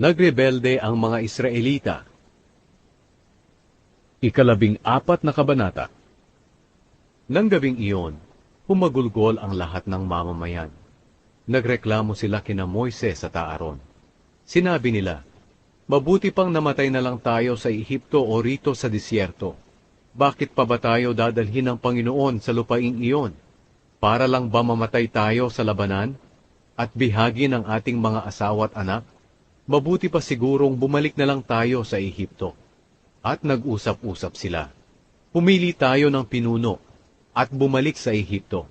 Nagrebelde ang mga Israelita. Ikalabing apat na kabanata Nang gabing iyon, humagulgol ang lahat ng mamamayan. Nagreklamo sila kina Moises at Aaron. Sinabi nila, Mabuti pang namatay na lang tayo sa Ehipto o rito sa disyerto. Bakit pa ba tayo dadalhin ng Panginoon sa lupaing iyon? Para lang ba mamatay tayo sa labanan? At bihagi ng ating mga asawa at anak? Mabuti pa sigurong bumalik na lang tayo sa Ehipto. At nag-usap-usap sila. Pumili tayo ng pinuno at bumalik sa Ehipto.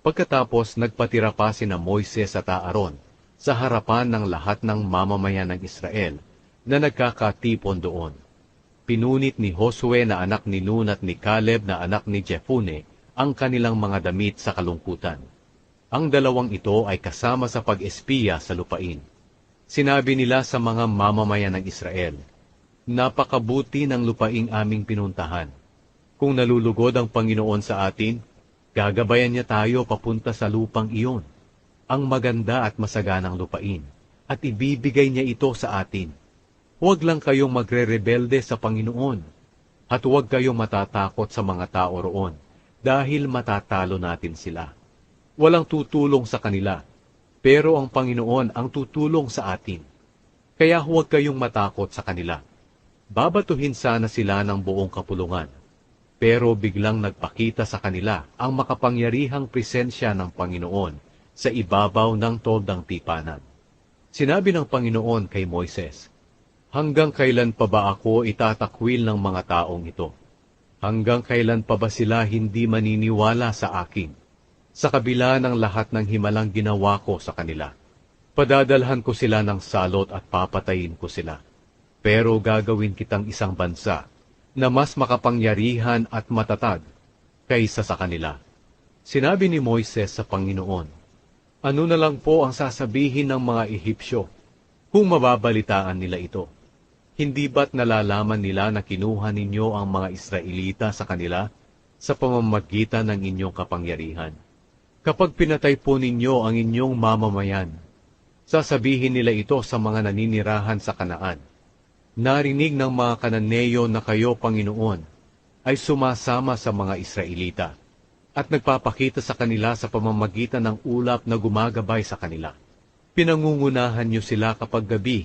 Pagkatapos nagpatira pa sina Moises at Aaron sa harapan ng lahat ng mamamayan ng Israel na nagkakatipon doon. Pinunit ni Josue na anak ni Nun at ni Caleb na anak ni Jepune ang kanilang mga damit sa kalungkutan. Ang dalawang ito ay kasama sa pag-espiya sa lupain. Sinabi nila sa mga mamamayan ng Israel, Napakabuti ng lupaing aming pinuntahan. Kung nalulugod ang Panginoon sa atin, gagabayan niya tayo papunta sa lupang iyon, ang maganda at masaganang lupain, at ibibigay niya ito sa atin. Huwag lang kayong magre-rebelde sa Panginoon, at huwag kayong matatakot sa mga tao roon, dahil matatalo natin sila. Walang tutulong sa kanila, pero ang Panginoon ang tutulong sa atin. Kaya huwag kayong matakot sa kanila. Babatuhin sana sila ng buong kapulungan, pero biglang nagpakita sa kanila ang makapangyarihang presensya ng Panginoon sa ibabaw ng toldang tipanan. Sinabi ng Panginoon kay Moises, Hanggang kailan pa ba ako itatakwil ng mga taong ito? Hanggang kailan pa ba sila hindi maniniwala sa akin? Sa kabila ng lahat ng himalang ginawa ko sa kanila. Padadalhan ko sila ng salot at papatayin ko sila. Pero gagawin kitang isang bansa na mas makapangyarihan at matatag kaysa sa kanila. Sinabi ni Moises sa Panginoon, Ano na lang po ang sasabihin ng mga Ehipsyo kung mababalitaan nila ito? Hindi ba't nalalaman nila na kinuha ninyo ang mga Israelita sa kanila sa pamamagitan ng inyong kapangyarihan? Kapag pinatay po ninyo ang inyong mamamayan, sasabihin nila ito sa mga naninirahan sa kanaan. Narinig ng mga kananeyo na kayo, Panginoon, ay sumasama sa mga Israelita at nagpapakita sa kanila sa pamamagitan ng ulap na gumagabay sa kanila. Pinangungunahan niyo sila kapag gabi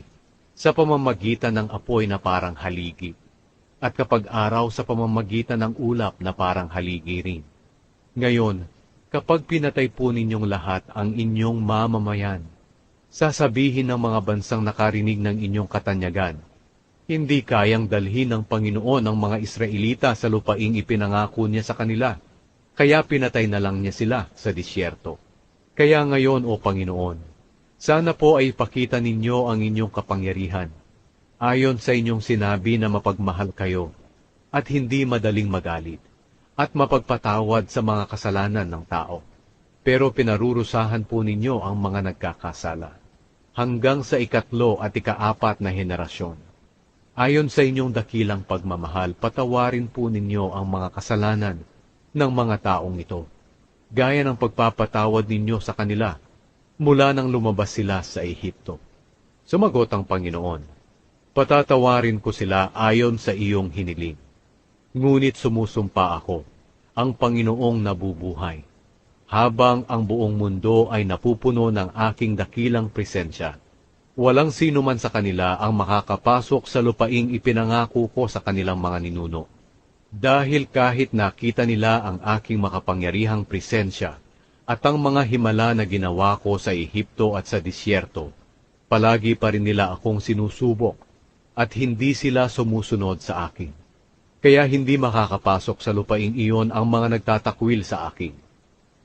sa pamamagitan ng apoy na parang haligi, at kapag araw sa pamamagitan ng ulap na parang haligi rin. Ngayon, kapag pinatay po ninyong lahat ang inyong mamamayan, sasabihin ng mga bansang nakarinig ng inyong katanyagan, hindi kayang dalhin ng Panginoon ang mga Israelita sa lupaing ipinangako niya sa kanila, kaya pinatay na lang niya sila sa disyerto. Kaya ngayon, O Panginoon, sana po ay ipakita ninyo ang inyong kapangyarihan, ayon sa inyong sinabi na mapagmahal kayo, at hindi madaling magalit, at mapagpatawad sa mga kasalanan ng tao. Pero pinarurusahan po ninyo ang mga nagkakasala, hanggang sa ikatlo at ikaapat na henerasyon. Ayon sa inyong dakilang pagmamahal, patawarin po ninyo ang mga kasalanan ng mga taong ito, gaya ng pagpapatawad ninyo sa kanila mula nang lumabas sila sa Ehipto. Sumagot ang Panginoon, Patatawarin ko sila ayon sa iyong hiniling. Ngunit sumusumpa ako, ang Panginoong nabubuhay, habang ang buong mundo ay napupuno ng aking dakilang presensya. Walang sino man sa kanila ang makakapasok sa lupaing ipinangako ko sa kanilang mga ninuno. Dahil kahit nakita nila ang aking makapangyarihang presensya, at ang mga himala na ginawa ko sa Ehipto at sa disyerto, palagi pa rin nila akong sinusubok at hindi sila sumusunod sa akin. Kaya hindi makakapasok sa lupain iyon ang mga nagtatakwil sa akin.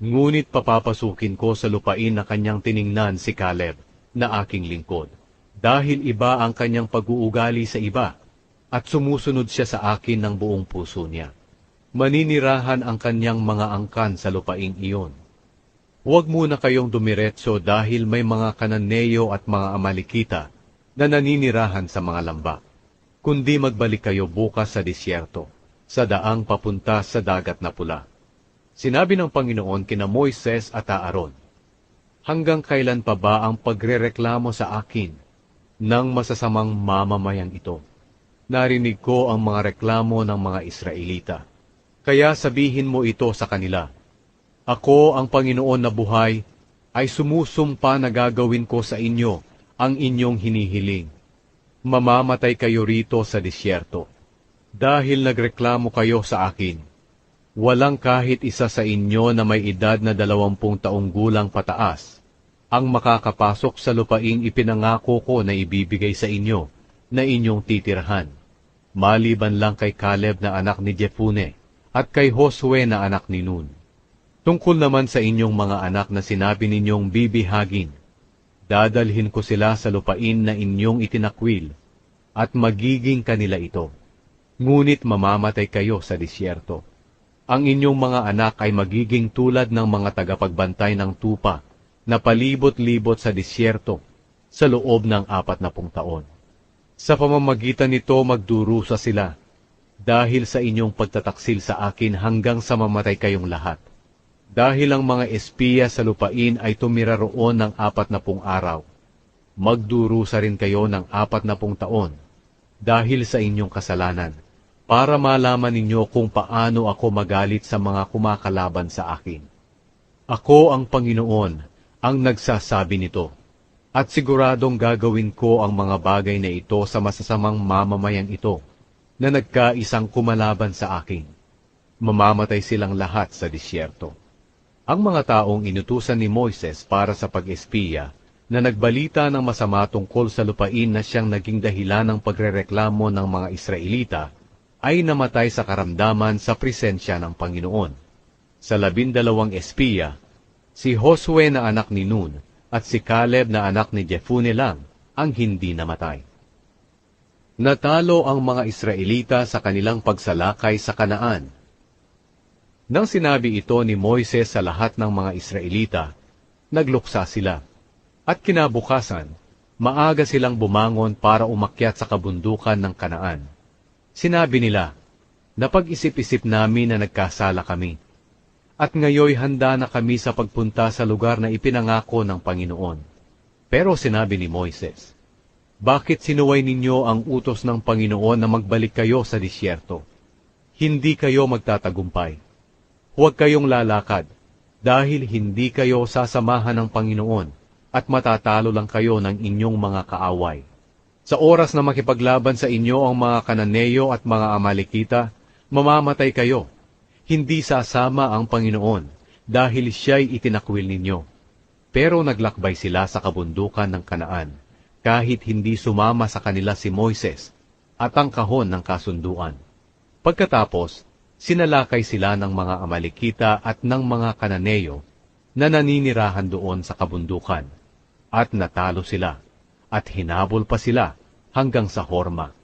Ngunit papapasukin ko sa lupain na kanyang tiningnan si Caleb na aking lingkod, dahil iba ang kanyang pag-uugali sa iba, at sumusunod siya sa akin ng buong puso niya. Maninirahan ang kanyang mga angkan sa lupaing iyon Huwag muna kayong dumiretso dahil may mga kananeyo at mga amalikita na naninirahan sa mga lamba, kundi magbalik kayo bukas sa disyerto, sa daang papunta sa dagat na pula. Sinabi ng Panginoon kina Moises at Aaron, Hanggang kailan pa ba ang pagrereklamo sa akin ng masasamang mamamayang ito. Narinig ko ang mga reklamo ng mga Israelita. Kaya sabihin mo ito sa kanila. Ako ang Panginoon na buhay ay sumusumpa na gagawin ko sa inyo ang inyong hinihiling. Mamamatay kayo rito sa disyerto. Dahil nagreklamo kayo sa akin, walang kahit isa sa inyo na may edad na dalawampung taong gulang pataas ang makakapasok sa lupaing ipinangako ko na ibibigay sa inyo na inyong titirhan. Maliban lang kay Caleb na anak ni Jepune at kay Josue na anak ni Nun. Tungkol naman sa inyong mga anak na sinabi ninyong bibihagin, dadalhin ko sila sa lupain na inyong itinakwil at magiging kanila ito. Ngunit mamamatay kayo sa disyerto. Ang inyong mga anak ay magiging tulad ng mga tagapagbantay ng tupa na palibot-libot sa disyerto sa loob ng apat na pung taon. Sa pamamagitan nito magdurusa sila dahil sa inyong pagtataksil sa akin hanggang sa mamatay kayong lahat. Dahil ang mga espiya sa lupain ay tumira roon ng apat na pung araw, magdurusa rin kayo ng apat na pung taon dahil sa inyong kasalanan, para malaman ninyo kung paano ako magalit sa mga kumakalaban sa akin. Ako ang Panginoon ang nagsasabi nito, at siguradong gagawin ko ang mga bagay na ito sa masasamang mamamayang ito na nagkaisang kumalaban sa akin. Mamamatay silang lahat sa disyerto. Ang mga taong inutusan ni Moises para sa pag-espiya na nagbalita ng masama tungkol sa lupain na siyang naging dahilan ng pagrereklamo ng mga Israelita ay namatay sa karamdaman sa presensya ng Panginoon. Sa labindalawang espiya, si Josue na anak ni Nun at si Caleb na anak ni Jepune lang ang hindi namatay. Natalo ang mga Israelita sa kanilang pagsalakay sa Kanaan. Nang sinabi ito ni Moises sa lahat ng mga Israelita, nagluksa sila. At kinabukasan, maaga silang bumangon para umakyat sa kabundukan ng Kanaan. Sinabi nila, Napag-isip-isip namin na nagkasala kami. At ngayoy handa na kami sa pagpunta sa lugar na ipinangako ng Panginoon. Pero sinabi ni Moises, Bakit sinuway ninyo ang utos ng Panginoon na magbalik kayo sa disyerto? Hindi kayo magtatagumpay. Huwag kayong lalakad, dahil hindi kayo sasamahan ng Panginoon at matatalo lang kayo ng inyong mga kaaway. Sa oras na makipaglaban sa inyo ang mga Kananeyo at mga Amalekita, mamamatay kayo. Hindi sasama ang Panginoon dahil siya'y itinakwil ninyo. Pero naglakbay sila sa kabundukan ng Kanaan, kahit hindi sumama sa kanila si Moises at ang kahon ng kasunduan. Pagkatapos, sinalakay sila ng mga Amalekita at ng mga Kananeyo na naninirahan doon sa kabundukan, at natalo sila, at hinabol pa sila hanggang sa Horma.